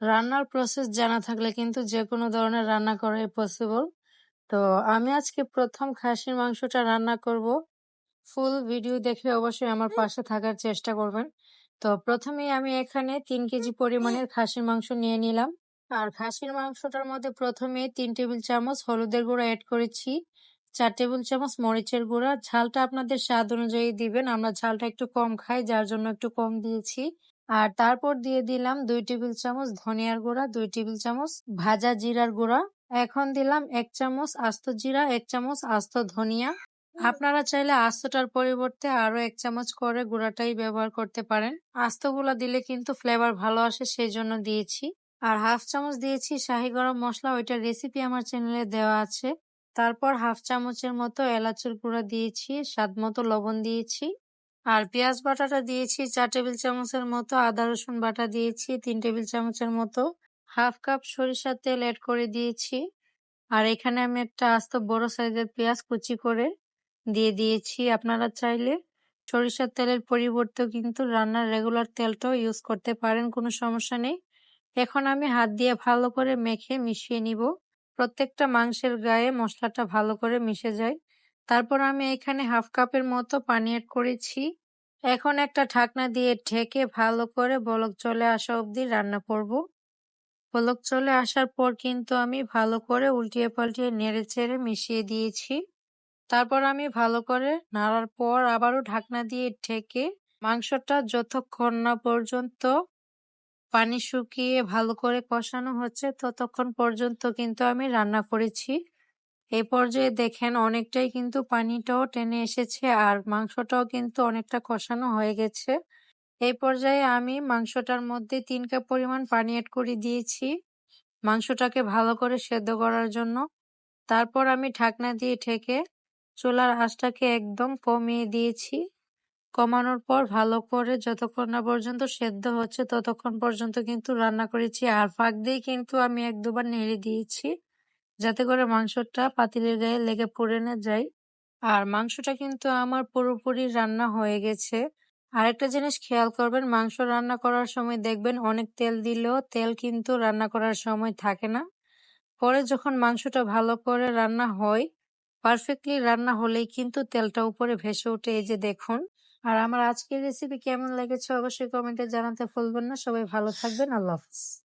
রান্নার প্রসেস জানা থাকলে কিন্তু যেকোনো ধরনের রান্না করাই পসিবল। তো আমি আজকে ১ম খাসির মাংসটা রান্না করব। ফুল ভিডিও দেখে অবশ্যই আমার পাশে থাকার চেষ্টা করবেন। তো প্রথমেই আমি এখানে ৩ কেজি পরিমাণের খাসির মাংস নিয়ে নিলাম। আর খাসির মাংসটার মধ্যে প্রথমে ৩ টেবিল চামচ হলুদের গুঁড়া এড করেছি, ৪ টেবিল চামচ মরিচের গুঁড়া। ঝালটা আপনাদের স্বাদ অনুযায়ী দিবেন। আমরা ঝালটা একটু কম খাই যার জন্য একটু কম দিয়েছি। আর তারপর দিয়ে দিলাম দুই টেবিল চামচ ধনিয়ার গুঁড়া, দুই টেবিল চামচ ভাজা জিরার গুঁড়া। এখন দিলাম এক চামচ আস্ত জিরা, এক চামচ আস্ত ধনিয়া। আপনারা চাইলে আস্তটার পরিবর্তে আরও এক চামচ করে গুঁড়াটাই ব্যবহার করতে পারেন। আস্তগুলা দিলে কিন্তু ফ্লেভার ভালো আসে সেই জন্য দিয়েছি। আর হাফ চামচ দিয়েছি শাহি গরম মশলা ওইটার রেসিপি আমার চ্যানেলে দেওয়া আছে। তারপর হাফ চামচের মতো এলাচের গুঁড়া দিয়েছি, স্বাদ মতো লবণ দিয়েছি। আর পেঁয়াজ বাটাটা দিয়েছি চার টেবিল চামচের মতো, আদা রসুন বাটা দিয়েছি তিন টেবিল চামচের মতো, হাফ কাপ সরিষার তেল অ্যাড করে দিয়েছি। আর এখানে আমি একটা আস্ত বড় সাইজের পেঁয়াজ কুচি করে দিয়ে দিয়েছি। আপনারা চাইলে সরিষার তেলের পরিবর্তে কিন্তু রান্নার রেগুলার তেলটাও ইউজ করতে পারেন কোনো সমস্যা নেই এখন আমি হাত দিয়ে ভালো করে মেখে মিশিয়ে নিব প্রত্যেকটা মাংসের গায়ে মশলাটা ভালো করে মিশে যায় তারপর আমি এখানে হাফ কাপের মতো পানি অ্যাড করেছি। এখন একটা ঢাকনা দিয়ে ঢেকে ভালো করে বলক চলে আসা অবধি রান্না করব। বলক চলে আসার পর কিন্তু আমি ভালো করে উল্টিয়ে পাল্টিয়ে নেড়ে চেড়ে মিশিয়ে দিয়েছি। তারপর আমি ভালো করে নাড়ার পর আবারও ঢাকনা দিয়ে ঢেকে মাংসটা যতক্ষণ না পর্যন্ত পানি শুকিয়ে ভালো করে কষানো হচ্ছে, ততক্ষণ পর্যন্ত কিন্তু আমি রান্না করেছি। এই পর্যায়ে দেখেন, অনেকটাই কিন্তু পানিটাও টেনে এসেছে আর মাংসটাও কিন্তু অনেকটা কষানো হয়ে গেছে। এই পর্যায়ে আমি মাংসটার মধ্যে তিন কাপ পরিমাণ পানি অ্যাড করে দিয়েছি মাংসটাকে ভালো করে সেদ্ধ করার জন্য। তারপর আমি ঢাকনা দিয়ে ঠেকে চুলার আঁচটাকে একদম কমিয়ে দিয়েছি। কমানোর পর ভালো করে যতক্ষণ না পর্যন্ত সেদ্ধ হচ্ছে ততক্ষণ পর্যন্ত কিন্তু রান্না করেছি আর ফাঁক দিয়ে কিন্তু আমি এক দুবার নেড়ে দিয়েছি। যাতে করে মাংসটা পাতিলের গায়ে লেগে পড়ে না যায়। আর মাংসটা কিন্তু আমার পুরোপুরি রান্না হয়ে গেছে। আরেকটা জিনিস খেয়াল করবেন, মাংস রান্না করার সময় দেখবেন অনেক তেল দিলেও তেল কিন্তু রান্না করার সময় থাকে না। পরে যখন মাংসটা ভালো করে রান্না হয়, পারফেক্টলি রান্না হলেই কিন্তু তেলটা উপরে ভেসে ওঠে, এই যে দেখুন। আর আমার আজকের রেসিপি কেমন লেগেছে অবশ্যই কমেন্টে জানাতে ভুলবেন না। সবাই ভালো থাকবেন। আল্লাহ হাফিজ।